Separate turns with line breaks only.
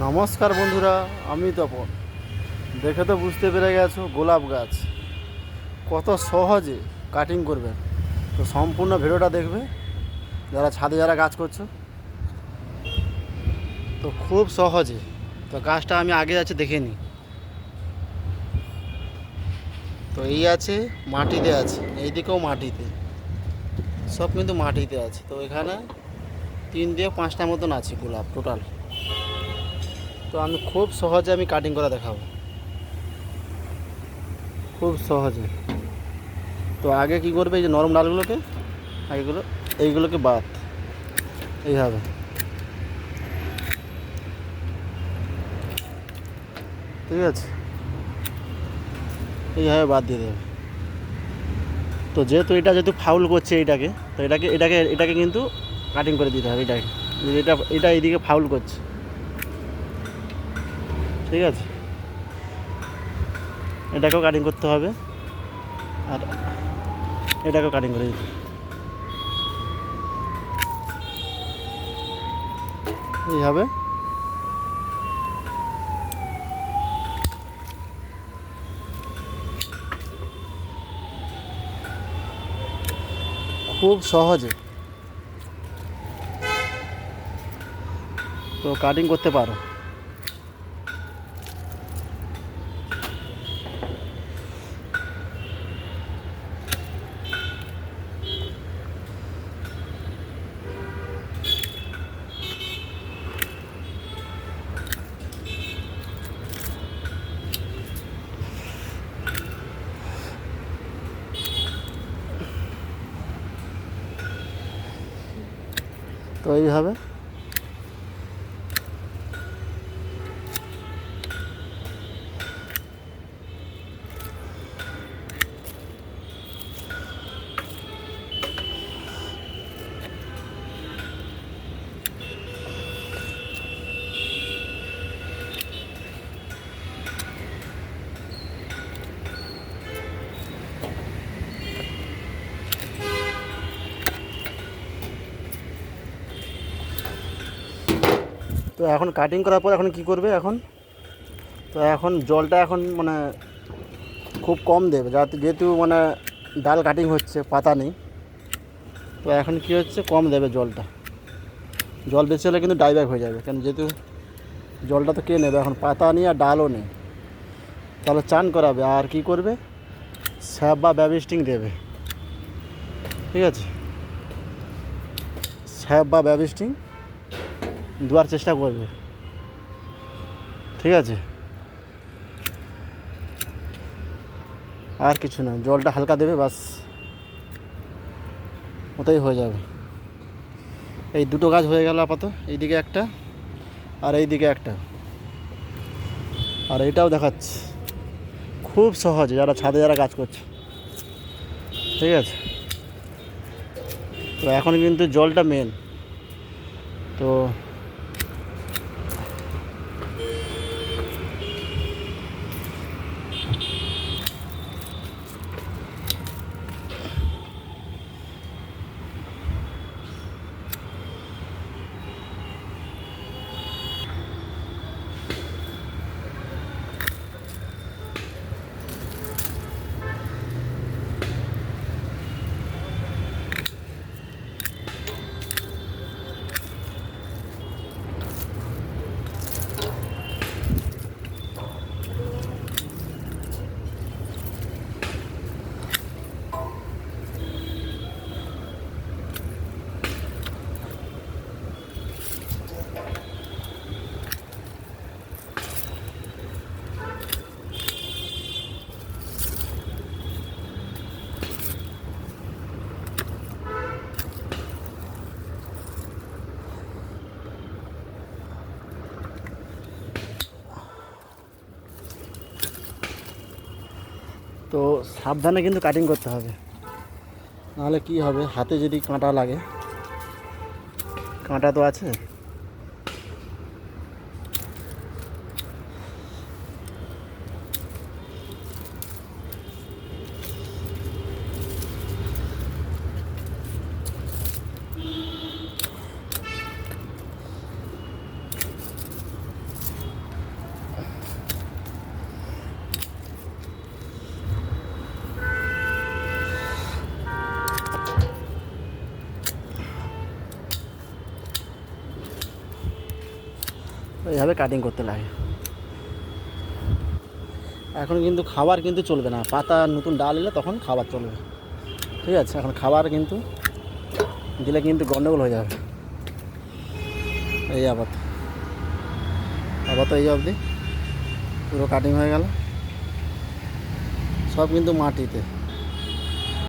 নমস্কার বন্ধুরা, আমি তপন। দেখে তো বুঝতে পেরে গেছো, গোলাপ গাছ। কত সহজে কাটিং করবে। তো সম্পূর্ণ ভিডিওটা দেখবে, যারা ছাদে যারা গাছ করছ। তো খুব সহজে। তো গাছটা আমি আগে যাচ্ছে দেখে নিই। তো এই আছে, মাটিতে আছে। এইদিকেও মাটিতে। সব কিন্তু মাটিতে আছে। তো এখানে তিন দিয়ে পাঁচটা মতন আছে গোলাপ টোটাল তো আমি খুব সহজে আমি কাটিং করা দেখাবো। খুব সহজে। তো আগে কি করবে এই যে নরম ডালগুলোকে? আগেগুলো, এইগুলোকে বাদ। এইভাবে ঠিক আছে? এইভাবে বাদ দিয়ে দেবে। তো যেহেতু এটা যেহেতু ফাউল করছে এইটাকে, তো এটাকে এটাকে এটাকে কিন্তু কাটিং করে দিতে হবে। এটাকে এটা এটা এইদিকে ফাউল করছে। ঠিক আছে? এটাকেও কাটিং করতে হবে। আর এটাকেও কাটিং করে দিতে হবে। এইভাবে খুব সহজে। তো কাটিং করতে পারো। তো এইভাবে তো এখন কাটিং করার পর এখন কি করবে এখন? তো এখন জলটা এখন মানে খুব কম দেবে যাতে যেহেতু মানে ডাল কাটিং হচ্ছে, পাতা নেই। তো এখন কি হচ্ছে, কম দেবে জলটা। জল বেশি হলে কিন্তু ডাইব্যাক হয়ে যাবে, কেন যেহেতু জলটা তো কে নেবে? এখন পাতা নেই আর ডালও নেই। তাহলে চান করাবে, আর কি করবে? স্যাপ বা ব্যাবিস্টিং দেবে। ঠিক আছে? স্যাপ বা ব্যাবিস্টিং দেওয়ার চেষ্টা করবে। ঠিক আছে? আর কিছু না, জলটা হালকা দেবে, বাস। ওটাই হয়ে যাবে। এই দুটো গাছ হয়ে গেল আপাতত, এইদিকে একটা আর এইদিকে একটা। আর এটাও দেখাচ্ছে। খুব সহজে, যারা ছাদে যারা কাজ করছে। ঠিক আছে? তো এখন কিন্তু জলটা মেন তো তো সাবধানে কিন্তু কাটিং করতে হবে। নাহলে কি হবে? হাতে যদি কাঁটা লাগে। কাঁটা তো আছে। এইভাবে কাটিং করতে লাগে। এখন কিন্তু খাবার কিন্তু চলবে না। পাতা, নতুন ডাল এলে তখন খাবার চলবে। ঠিক আছে? এখন খাবার কিন্তু দিলে কিন্তু গন্ডগোল হয়ে যাবে। এই আপাতত। আপাতত এই অবধি। পুরো কাটিং হয়ে গেল। সব কিন্তু মাটিতে।